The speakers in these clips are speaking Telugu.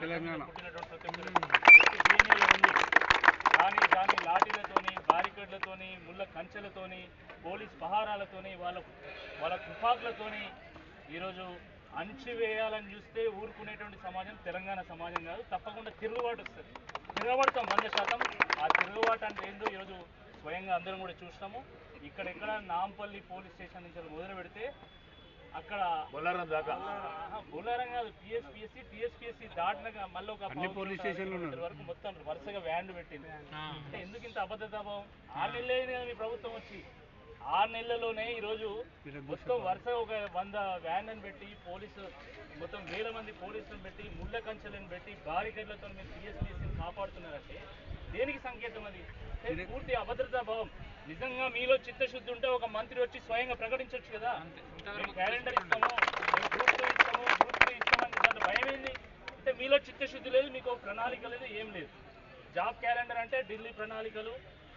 తెలంగాణ. కానీ దాని లాఠీలతోని బారికేడ్లతోని ముళ్ళ కంచెలతోని పోలీస్ పహారాలతోని వాళ్ళ వాళ్ళ తుపాకులతోని ఈరోజు అణిచివేయాలని చూస్తే ఊరుకునేటువంటి సమాజం తెలంగాణ సమాజం కాదు. తప్పకుండా తిరుగుబాటు వస్తుంది. తిరగబడతాం వంద శాతం. ఆ తిరుగుబాటు అంటే ఏందో ఈరోజు స్వయంగా అందరం కూడా చూసినాము. ఇక్కడెక్కడ నాంపల్లి పోలీస్ స్టేషన్ నుంచి మొదలు పెడితే అక్కడ బొల్లారం దాకా. బొల్లారం కాదు టీఎస్పీఎస్సీ టీఎస్పీఎస్సీ దాటినాక మళ్ళీ ఒక అన్ని పోలీస్ స్టేషన్లు వరకు మొత్తం వరుసగా వ్యాన్లు పెట్టింది అంటే ఎందుకు ఇంత అబద్ధత భావం ఆరు నెలలు అయింది కదా మీ ప్రభుత్వం వచ్చి. ఆరు నెలల్లోనే ఈరోజు మొత్తం వరుస ఒక వంద వ్యాన్లను పెట్టి పోలీసు మొత్తం వేల మంది పోలీసులను పెట్టి ముళ్ళ కంచెలను పెట్టి బారికేడ్లతో మీరు టీఎస్పీఎస్సీని కాపాడుతున్నారంటే దేనికి సంకేతం అది? పూర్తి అభద్రతా భావం. నిజంగా మీలో చిత్తశుద్ధి ఉంటే ఒక మంత్రి వచ్చి స్వయంగా ప్రకటించవచ్చు కదా? క్యాలెండర్ ఇస్తాము మేము గ్రూప్ టూ ఇస్తాము గ్రూప్ త్రీ ఇస్తామని దాంట్లో భయం ఏంది? అంటే మీలో చిత్తశుద్ధి లేదు మీకు ప్రణాళిక లేదు ఏం లేదు. జాబ్ క్యాలెండర్ అంటే ఢిల్లీ ప్రణాళికలు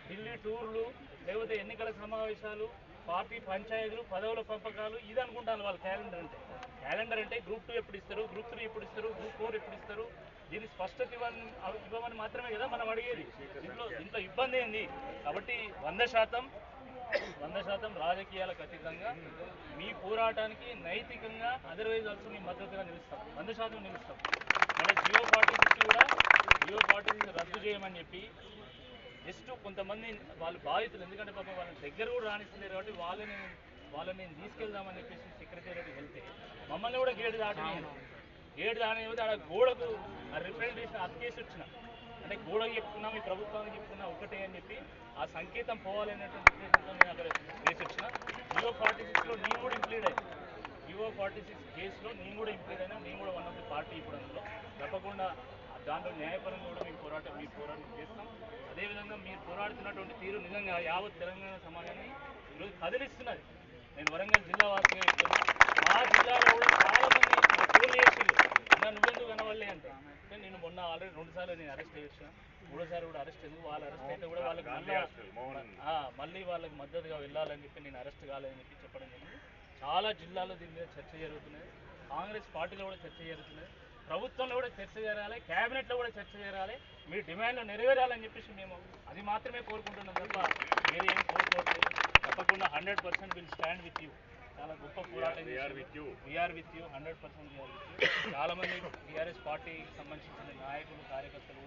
ఢిల్లీ టూర్లు లేకపోతే ఎన్నికల సమావేశాలు పార్టీ పంచాయతీలు పదవుల పంపకాలు ఇది అనుకుంటాను వాళ్ళ క్యాలెండర్ అంటే. క్యాలెండర్ అంటే గ్రూప్ టూ ఎప్పుడు ఇస్తారు? గ్రూప్ త్రీ ఎప్పుడు ఇస్తారు? గ్రూప్ ఫోర్ ఎప్పుడు ఇస్తారు? దీన్ని స్పష్టత ఇవ్వని ఇవ్వమని మాత్రమే కదా మనం అడిగేది. దీంట్లో దీంట్లో ఇబ్బంది ఏంది? కాబట్టి వంద శాతం వంద శాతం రాజకీయాలకు అతీతంగా మీ పోరాటానికి నైతికంగా అదర్వైజ్ ఆల్సో మీ మద్దతుగా నిలుస్తాం. వంద శాతం నిలుస్తాం. మన జియో పార్టీ నుంచి కూడా జియో పార్టీ రద్దు చేయమని చెప్పి జస్ట్ కొంతమంది వాళ్ళు బాధితులు. ఎందుకంటే పాపం వాళ్ళ దగ్గర కూడా రాణిస్తున్నారు కాబట్టి వాళ్ళని వాళ్ళని నేను తీసుకెళ్దామని చెప్పేసి సెక్రటేరియట్ వెళ్తే మమ్మల్ని కూడా గేటు దాటలేదు గేటు దాటకపోతే ఆడ గోడకు రిప్రజెంటేషన్ అతికేసి వచ్చిన. అంటే గోడకు చెప్పుకున్నా మీ ప్రభుత్వానికి చెప్పుకున్నా ఒకటే అని చెప్పి ఆ సంకేతం పోవాలనేటువంటి ఉద్దేశంతో నేను అక్కడ వేసి వచ్చిన. జియో ఫార్టీ సిక్స్లో నేను కూడా ఇంప్లీడ్ అయ్యాను జియో ఫార్టీ సిక్స్ కేసులో నేను కూడా ఇంప్లీడ్ అయినా. నేను కూడా వన్ ఆఫ్ ది పార్టీ ఇప్పుడు అందులో. తప్పకుండా దాంట్లో న్యాయపరంగా కూడా మేము పోరాటం మీ పోరాటం చేస్తాం. అదేవిధంగా మీరు పోరాడుతున్నటువంటి తీరు నిజంగా యావత్ తెలంగాణ సమాజాన్ని ఈరోజు కదిలిస్తున్నది. నేను వరంగల్ జిల్లా వాసిగా మా జిల్లాలో కూడా చాలా మంది ఫోన్ చేసిండు అన్న నువ్వెందుకు కనవల్లే అంటే. నేను మొన్న ఆల్రెడీ రెండు సార్లు నేను అరెస్ట్ చేసిన. మూడోసారి కూడా అరెస్ట్ ఎందుకు? వాళ్ళు అరెస్ట్ అయితే కూడా వాళ్ళకి మళ్ళీ ఆ, మళ్ళీ వాళ్ళకి మద్దతుగా వెళ్ళాలని చెప్పి నేను అరెస్ట్ కాలేదని చెప్పి చెప్పడం జరిగింది. చాలా జిల్లాల్లో దీని మీద చర్చ జరుగుతున్నది. కాంగ్రెస్ పార్టీలో కూడా చర్చ జరుగుతున్నది. ప్రభుత్వంలో కూడా చర్చ జరగాలి. క్యాబినెట్లో కూడా చర్చ జరగాలి. మీ డిమాండ్లు నెరవేరాలని చెప్పేసి మేము అది మాత్రమే కోరుకుంటున్నాం తప్ప వేరే ఏం కోరుకోవట్లేదు తప్పకుండా hundred percent will stand with you. చాలా గొప్ప పోరాటం with you we are with you hundred percent చాలా మంది టీఆర్ఎస్ పార్టీకి సంబంధించిన నాయకులు కార్యకర్తలు